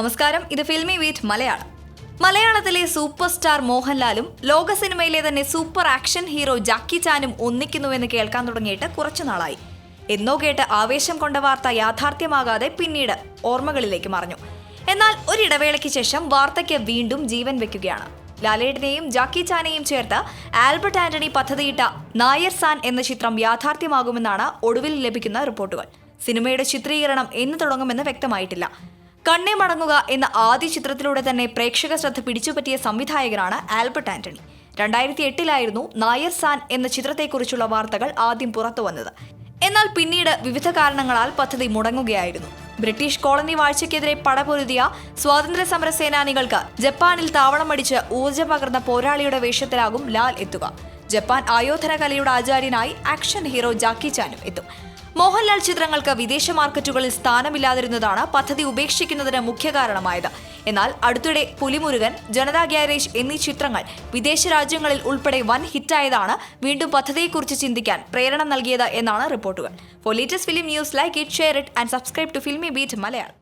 നമസ്കാരം. ഇത് filmy wheat Malayalam. മലയാളത്തിലെ സൂപ്പർ സ്റ്റാർ മോഹൻലാലും ലോക സിനിമയിലെ തന്നെ സൂപ്പർ ആക്ഷൻ ഹീറോ ജാക്കി ചാനും ഒന്നിക്കുന്നുവെന്ന് കേൾക്കാൻ തുടങ്ങിയിട്ട് കുറച്ചു നാളായി. എന്നോ കേട്ട് ആവേശം കൊണ്ട വാർത്ത യാഥാർത്ഥ്യമാകാതെ പിന്നീട് ഓർമ്മകളിലേക്ക് മറഞ്ഞു. എന്നാൽ ഒരിടവേളയ്ക്ക് ശേഷം വാർത്തയ്ക്ക് വീണ്ടും ജീവൻ വെക്കുകയാണ്. ലാലേട്ടനെയും ജാക്കി ചാനെയും ചേർത്ത് ആൽബർട്ട് ആന്റണി പദ്ധതിയിട്ട നായർ സാൻ എന്ന ചിത്രം യാഥാർത്ഥ്യമാകുമെന്നാണ് ഒടുവിൽ ലഭിക്കുന്ന റിപ്പോർട്ടുകൾ. സിനിമയുടെ ചിത്രീകരണം എന്ന് തുടങ്ങുമെന്ന് വ്യക്തമായിട്ടില്ല. കണ്ണേ മടങ്ങുക എന്ന ആദ്യ ചിത്രത്തിലൂടെ തന്നെ പ്രേക്ഷക ശ്രദ്ധ പിടിച്ചുപറ്റിയ സംവിധായകനാണ് ആൽബർട്ട് ആന്റണി. രണ്ടായിരത്തി എട്ടിലായിരുന്നു നായർ സാൻ എന്ന ചിത്രത്തെക്കുറിച്ചുള്ള വാർത്തകൾ ആദ്യം പുറത്തു വന്നത്. എന്നാൽ പിന്നീട് വിവിധ കാരണങ്ങളാൽ പദ്ധതി മുടങ്ങുകയായിരുന്നു. ബ്രിട്ടീഷ് കോളനി വാഴ്ചയ്ക്കെതിരെ പടപൊരുതിയ സ്വാതന്ത്ര്യ സമര സേനാനികൾക്ക് ജപ്പാനിൽ താവളമടിച്ച് ഊർജം പകർന്ന പോരാളിയുടെ വേഷത്തിലാകും ലാൽ എത്തുക. ജപ്പാൻ ആയോധന കലയുടെ ആചാര്യനായി ആക്ഷൻ ഹീറോ ജാക്കി ചാനും എത്തും. മോഹൻലാൽ ചിത്രങ്ങൾക്ക് വിദേശ മാർക്കറ്റുകളിൽ സ്ഥാനമില്ലാതിരുന്നതാണ് പദ്ധതി ഉപേക്ഷിക്കുന്നതിന് മുഖ്യ കാരണമായത്. എന്നാൽ അടുത്തിടെ പുലിമുരുകൻ ജനതാ ഗ്യാരേജ് എന്നീ ചിത്രങ്ങൾ വിദേശ രാജ്യങ്ങളിൽ ഉൾപ്പെടെ വൻ ഹിറ്റായതാണ് വീണ്ടും പദ്ധതിയെക്കുറിച്ച് ചിന്തിക്കാൻ പ്രേരണ നൽകിയത് എന്നാണ് റിപ്പോർട്ടുകൾ. For latest film news like it share it and subscribe to Filmibeat Malayalam